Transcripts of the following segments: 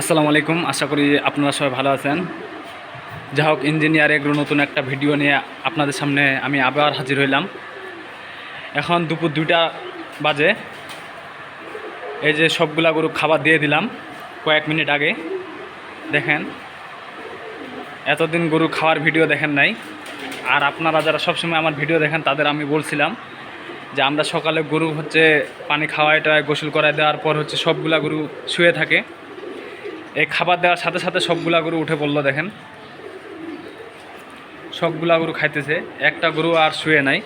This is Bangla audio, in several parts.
আসসালামু আলাইকুম। আশা করি আপনারা সবাই ভালো আছেন। যা হোক ইঞ্জিনিয়ার এগুলো নতুন একটা ভিডিও নিয়ে আপনাদের সামনে আমি আবার হাজির হইলাম। এখন দুপুর দুইটা বাজে। এই যে সবগুলা গরু খাবার দিয়ে দিলাম কয়েক মিনিট আগে। দেখেন, এতদিন গরু খাওয়ার ভিডিও দেখেন নাই। আর আপনারা যারা সবসময় আমার ভিডিও দেখেন, তাদের আমি বলছিলাম যে আমরা সকালে গরু হচ্ছে পানি খাওয়াই টাওয়াই গোসল করায় দেওয়ার পর হচ্ছে সবগুলা গরু শুয়ে থাকে। এই খাবার দেওয়ার সাথে সাথে সবগুলা গরু উঠে পড়ল, দেখেন। সবগুলা গরু খাইতেছে, একটা গরু আর শুয়ে নাই।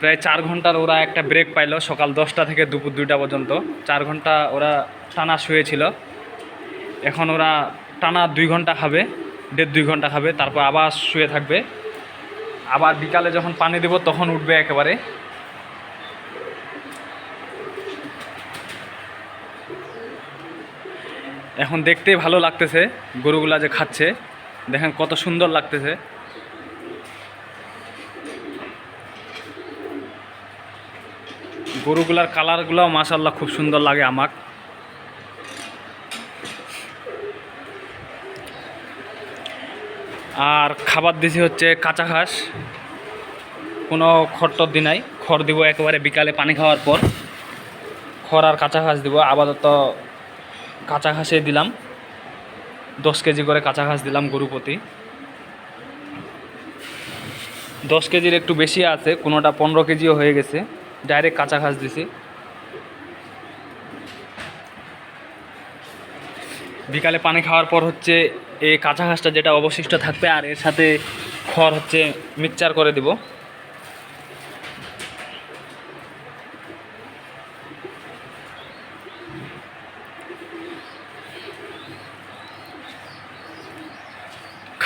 প্রায় চার ঘণ্টার ওরা একটা ব্রেক পাইলো সকাল দশটা থেকে দুপুর দুইটা পর্যন্ত। চার ঘণ্টা ওরা টানা শুয়েছিল। এখন ওরা টানা দুই ঘণ্টা খাবে, দেড় দুই ঘণ্টা খাবে, তারপর আবার শুয়ে থাকবে। আবার বিকালে যখন পানি দেবো তখন উঠবে একেবারে। এখন দেখতেই ভালো লাগতেছে, গরুগুলা যে খাচ্ছে। দেখেন কত সুন্দর লাগতেছে। গরুগুলার কালারগুলোও মাসাল্লাহ খুব সুন্দর লাগে আমাক। আর খাবার দিছি হচ্ছে কাঁচা ঘাস। কোনো খড়টর দি নাই। খড় দিব একেবারে বিকালে পানি খাওয়ার পর। খড় আর কাঁচা ঘাস দিব। আপাতত কাঁচা ঘাসে দিলাম। দশ কেজি করে কাঁচা ঘাস দিলাম গরু প্রতি। দশ কেজির একটু বেশি আছে, কোনোটা পনেরো কেজিও হয়ে গেছে। ডাইরেক্ট কাঁচা ঘাস দিছি। বিকালে পানি খাওয়ার পর হচ্ছে এই কাঁচা ঘাসটা যেটা অবশিষ্ট থাকবে আর এর সাথে খড় হচ্ছে মিক্সচার করে দিব।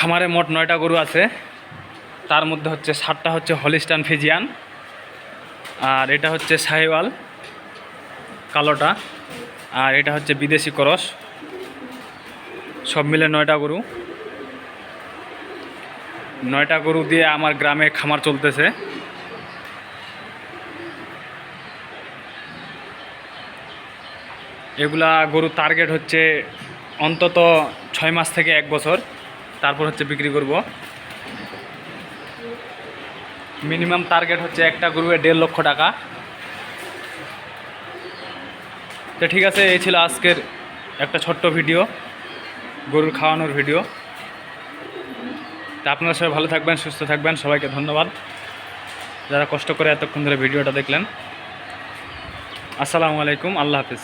খামারে মোট নয়টা গরু আছে। তার মধ্যে হচ্ছে সাতটা হচ্ছে হলিস্টান ফিজিয়ান, আর এটা হচ্ছে সাহেওয়াল, কালোটা, আর এটা হচ্ছে বিদেশি করস। সব মিলে নয়টা গরু। নয়টা গরু দিয়ে আমার গ্রামে খামার চলতেছে। এগুলা গরু টার্গেট হচ্ছে অন্তত ছয় মাস থেকে এক বছর। তারপর হচ্ছে বিক্রি করব। মিনিমাম টার্গেট হচ্ছে একটা গ্রুপে দেড় লক্ষ টাকা। তো ঠিক আছে, এই ছিল আজকের একটা ছোট্ট ভিডিও, গরুর খাওয়ানোর ভিডিও। তা আপনারা সবাই ভালো থাকবেন, সুস্থ থাকবেন, সবাইকে ধন্যবাদ। যারা কষ্ট করে এতক্ষণ ধরে ভিডিওটা দেখলেন। আসসালামু আলাইকুম, আল্লাহ হাফিজ।